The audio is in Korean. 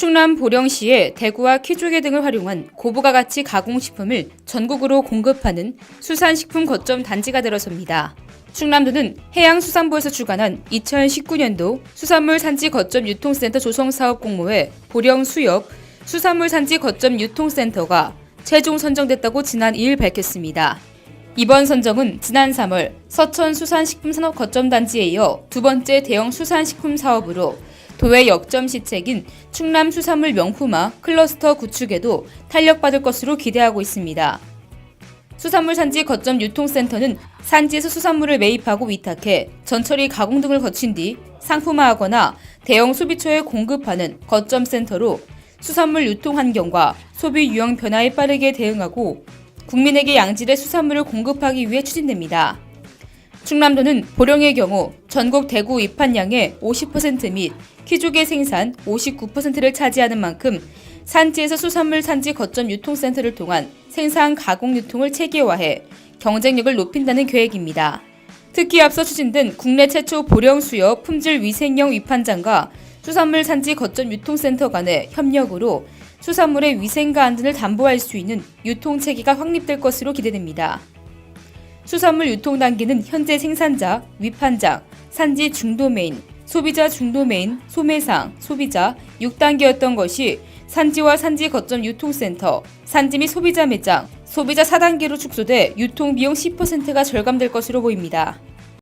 충남 보령시에 대구와 키조개 등을 활용한 고부가 가치 가공식품을 전국으로 공급하는 수산식품 거점 단지가 들어섭니다. 충남도는 해양수산부에서 주관한 2019년도 수산물 산지 거점 유통센터 조성 사업 공모에 보령 수협 수산물 산지 거점 유통센터가 최종 선정됐다고 지난 2일 밝혔습니다. 이번 선정은 지난 3월 서천 수산식품 산업 거점 단지에 이어 두 번째 대형 수산식품 사업으로 도의 역점 시책인 충남 수산물 명품화 클러스터 구축에도 탄력받을 것으로 기대하고 있습니다. 수산물 산지 거점 유통센터는 산지에서 수산물을 매입하고 위탁해 전처리 가공 등을 거친 뒤 상품화하거나 대형 소비처에 공급하는 거점 센터로 수산물 유통 환경과 소비 유형 변화에 빠르게 대응하고 국민에게 양질의 수산물을 공급하기 위해 추진됩니다. 충남도는 보령의 경우 전국 대구 입판량의 50%및 키조개 생산 59%를 차지하는 만큼 산지에서 수산물 산지 거점 유통센터를 통한 생산 가공 유통을 체계화해 경쟁력을 높인다는 계획입니다. 특히 앞서 추진된 국내 최초 보령 수요 품질 위생형 위판장과 수산물 산지 거점 유통센터 간의 협력으로 수산물의 위생과 안전을 담보할 수 있는 유통 체계가 확립될 것으로 기대됩니다. 수산물 유통 단계는 현재 생산자, 위판장, 산지 중도메인, 소비자 중도메인, 소매상, 소비자 6단계였던 것이 산지와 산지 거점 유통센터, 산지 및 소비자 매장, 소비자 4단계로 축소돼 유통 비용 10%가 절감될 것으로 보입니다.